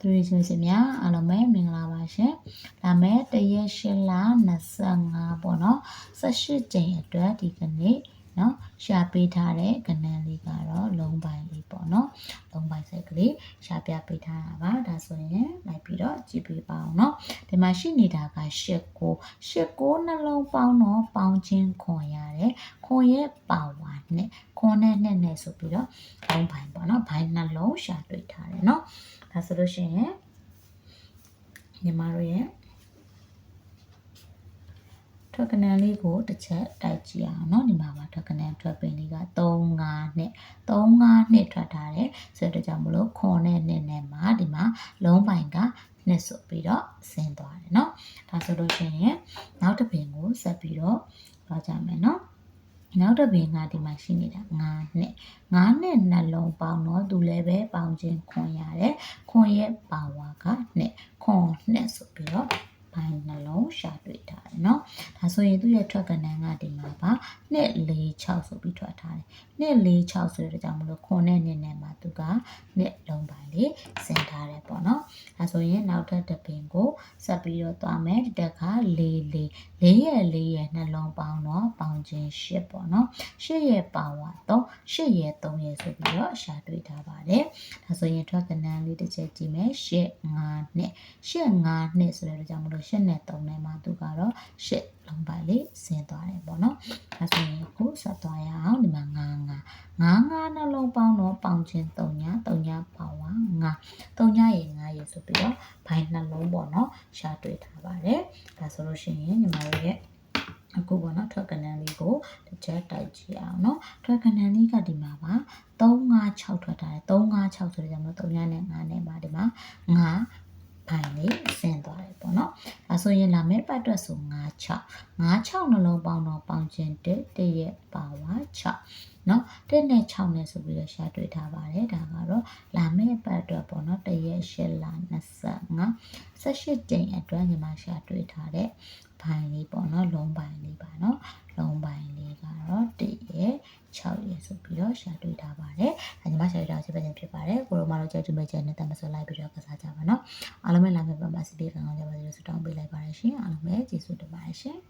သူတွေချင်းစင်များအားလုံးပဲမင်္ဂလာပါရှင်။ဒါမဲ့တရက်ရှလ25ပေါ့နော်18ကြိမ်အတွက်ဒီကနေ့နော်ရှာပေးထားတဲ့ကဏ္ဍလေးကတော့လုံးပိုင်းလေးပေါ့နော်လုံးပိုင်းစိတ်ကလေးရှာပြပေးထားတာပါဒါဆိုရင်လိုက်ပြီးတော့ကြည့်ပေးပါအောင်နော်ဒီမှာရှိနေတာကရှစ်ကိုရှစ်ကိုနှလုံးပေါင်းတော့ပေါင်းချင်းခွန်ရတယ်ခွန်ရဲ့ပါဝါနဲ့ခွန်နဲ့နဲ့နဲ့ဆိုပြီးတော့လုံးပိုင်းပေါ့နော်ဘိုင်းနှလုံးရှာတွေ့ထားတယ်နော် ဒါဆိုလို့ရှိရင်ညီမတို့ရဲ့ထွက်ကနန်လေးကိုတစ်ချက်တိုက်ကြည့်အောင်เนาะဒီမှာပါထွက်ကနန်ထွက်ပင်လေးက3 5နှစ်3 5နှစ်ထွက်ထားတယ်ဆိုတော့ကြောင့်မလို့ခွန်နဲ့နှစ်နဲ့မှာဒီမှာလုံးပိုင်ကနှစ်ဆိုပြီးတော့ဆင်းသွားတယ်เนาะဒါဆိုလို့ရှိရင်နောက်တစ်ပင်ကိုဆက်ပြီးတော့သွားကြမယ်เนาะ နောက်တစ်ပင်ကဒီမှာရှိနေတာ9နှစ်9နှစ်နှလုံးပေါင်းတော့သူလည်းပဲပေါင်းခြင်းခွန်ရတယ်ခွန်ရဲ့ပါဝါကနှစ်ခွန်နှစ်ဆိုပြီးတော့ဘိုင်းနှလုံးရှာတွေ့ထားတယ်เนาะဒါဆိုရင်သူ့ရဲ့ထွက်ကနန်းကဒီမှာပါနှစ်4 6ဆိုပြီးထွက်ထားတယ်နှစ်4 6ဆိုတဲ့ကြောင့်မလို့ခွန်နဲ့နှစ်နဲ့မှာ သူကနှစ်လုံးပိုင်းလေးဆင်ထားတယ်ပေါ့နော်။ဒါဆိုရင်နောက်ထပ်တစ်ပင်ကိုဆက်ပြီးတော့သွားမယ်။တစ်ခါ၄၄၄ရဲ့၄ရဲ့နှလုံးပေါင်းတော့ပေါင်းခြင်း၈ပေါ့နော်။၈ရဲ့ပေါင်းကတော့၈ရဲ့၃ရဲ့ဆိုပြီးတော့ရှာတွေ့ထားပါတယ်။ဒါဆိုရင်ထွက်ကနန်းလေးတစ်ချက်ကြည့်မယ်။၈၅နှစ်၈၅နှစ်ဆိုတဲ့ကြောင့်မလို့၈နဲ့၃နဲ့မှသူကတော့၈လုံးပိုင်းလေးဆင်သွားတယ်ပေါ့နော်။ဒါဆိုရင်အခုဆက်သွားရအောင်ဒီမှာ9 9 9 9နှလုံးပေါင်းတော့ ပေါင်းခြင်း3ည3ညပါဝါ9 3ညရေ9ရေဆိုပြီးတော့ဘိုင်းနှလုံးပေါ့နော်ရှာတွေ့ထားပါတယ်ဒါဆိုလို့ရှိရင်ညီမတို့ရဲ့အခုပေါ့နော်ထွက်ကနန်းလေးကိုတစ်ချက်တိုက်ကြည့်အောင်နော်ထွက်ကနန်းလေးကဒီမှာပါ356ထွက်ထားတယ်356ဆိုတဲ့ကြောင့်မလို့3ညနဲ့9နဲ့ပါဒီမှာ9ဘိုင်လေးဆင်းသွားတယ်ပေါ့နော်။ဒါ ဆိုရင်လာမယ့်ပတ်အတွက်ဆို96 96နှလုံးပေါင်းတော့ပေါင်းခြင်း1တရက်ပါဝါ6နော်1နဲ့6နဲ့ဆိုပြီးတော့ရှာတွေ့ထားပါတယ်ဒါကတော့လာမယ့်ပတ်အတွက်ပေါ့နော်တရက်8လ25 18ကြိမ်အတွက်ညီမရှာတွေ့ထားတဲ့ဘိုင်လေးပေါ့နော်လုံးဘိုင်လေးပါနော်လုံးဘိုင်လေးကတော့1ရက်6ရက်ဆိုပြီးတော့ရှာတွေ့ထားပါတယ်။ဒါညီမရှာတွေ့တာစိတ်ပဲဖြစ်ပါတယ်။ကိုရောမတို့ကြိုက်ကြမဲ့ချက်နဲ့တမဆိုလိုက်ပြီးတော့ကစားကြပါနော်။ အားလုံးပဲလာမယ့်ပတ်မှာစပီကောင်းကြပါစေလို့ဆုတောင်းပေးလိုက်ပါတယ်ရှင်။အားလုံးပဲကျေးဇူးတင်ပါတယ်ရှင်။